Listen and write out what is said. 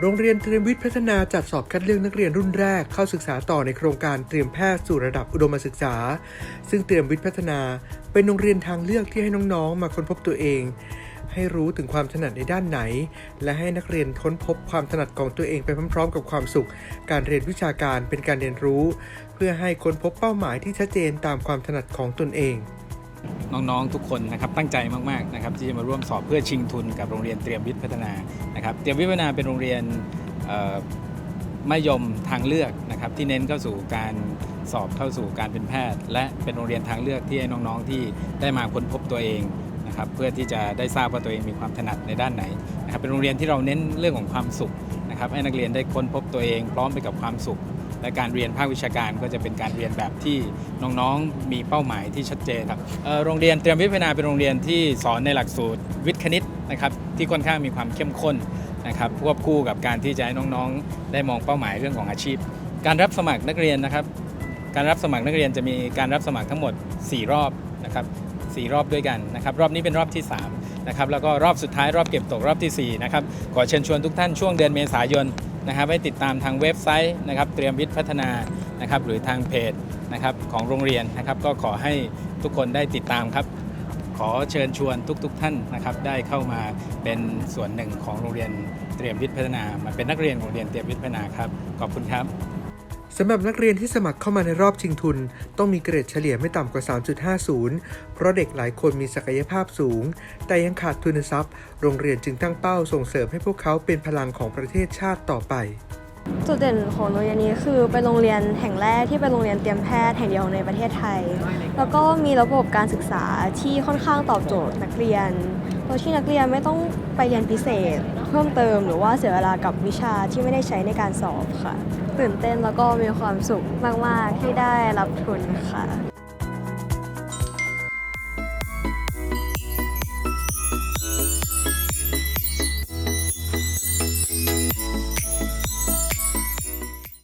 โรงเรียนเตรียมวิทย์พัฒนาจัดสอบคัดเลือกนักเรียนรุ่นแรกเข้าศึกษาต่อในโครงการเตรียมแพทย์สู่ระดับอุดมศึกษา ซึ่งเตรียมวิทย์พัฒนา เป็นโรงเรียนทางเลือกที่ให้น้องๆ มาค้นพบตัวเอง ให้รู้ถึงความถนัดในด้านไหน และให้นักเรียนค้นพบความถนัดของตัวเองไปพร้อมๆ กับความสุข การเรียนวิชาการเป็นการเรียนรู้ เพื่อให้ค้นพบเป้าหมายที่ชัดเจนตามความถนัดของตนเอง น้องๆทุกคนนะครับตั้งใจมากๆนะครับที่จะมาร่วมสอบเพื่อชิงทุนกับโรงเรียนเตรียมวิทย์พัฒนานะครับเตรียมวิทย์พัฒนาเป็นโรงเรียนมัธยมทางเลือกนะครับที่เน้นเข้าสู่การสอบเข้าสู่การเป็นแพทย์ และเป็นโรงเรียนทางเลือกที่ให้น้องๆที่ได้มาค้นพบตัวเองนะครับเพื่อที่จะได้ทราบว่าตัวเองมีความถนัดในด้านไหนนะครับเป็นโรงเรียนที่เราเน้นเรื่องของความสุขนะครับให้นักเรียนได้ค้นพบตัวเอง พร้อมไปกับความสุข และการเรียนภาควิชาการก็จะเป็นการเรียนแบบที่น้องๆมีเป้าหมายที่ชัดเจนครับโรงเรียนเตรียมวิทย์พัฒนาเป็นโรงเรียนที่สอนในหลักสูตรวิทย์คณิตนะครับที่ค่อนข้างมีความเข้มข้นนะครับควบคู่กับการที่จะให้น้องๆ ได้มองเป้าหมายเรื่องของอาชีพ การรับสมัครนักเรียนนะครับ การรับสมัครนักเรียนจะมีการรับสมัครทั้งหมด 4 รอบนะครับ4รอบด้วยกันนะครับรอบนี้เป็นรอบที่3นะครับแล้วก็รอบสุดท้ายรอบเก็บตกรอบที่4นะครับขอเชิญชวนทุกท่านช่วงเดือนเมษายน นะครับให้ติดตามทางเว็บไซต์นะครับเตรียมวิทย์พัฒนานะครับหรือทางเพจนะครับของโรงเรียนนะครับก็ขอให้ทุกคนได้ติดตามครับ ขอเชิญชวนทุกๆทท่านนะครับได้เข้ามาเป็นส่วนหนึ่งของโรงเรียนเตรียมวิทย์พัฒนามาเป็นนักเรียนของโรงเรียนเตรียมวิทย์พัฒนาครับขอบคุณครับ สำหรับนักเรียนที่สมัครเข้ามาในรอบชิงทุน ต้องมีเกรดเฉลี่ยไม่ต่ำกว่า 3.50 เพราะเด็กหลายคนมีศักยภาพสูง แต่ยังขาดทุนทรัพย์ โรงเรียนจึงตั้งเป้าส่งเสริมให้พวกเขาเป็นพลังของประเทศชาติต่อไป จุดเด่นของโรงเรียนนี้คือเป็นโรงเรียนแห่งแรกที่เป็นโรงเรียนเตรียมแพทย์แห่งเดียวในประเทศไทย แล้วก็มีระบบการศึกษาที่ค่อนข้างตอบโจทย์นักเรียน โดยที่นักเรียนไม่ต้องไปเรียนพิเศษ เพิ่มเติมหรือว่าเสียเวลากับวิชาที่ไม่ได้ใช้ในการสอบค่ะ ตื่นเต้นแล้วก็มีความสุขมาก ๆ ที่ได้รับทุนค่ะ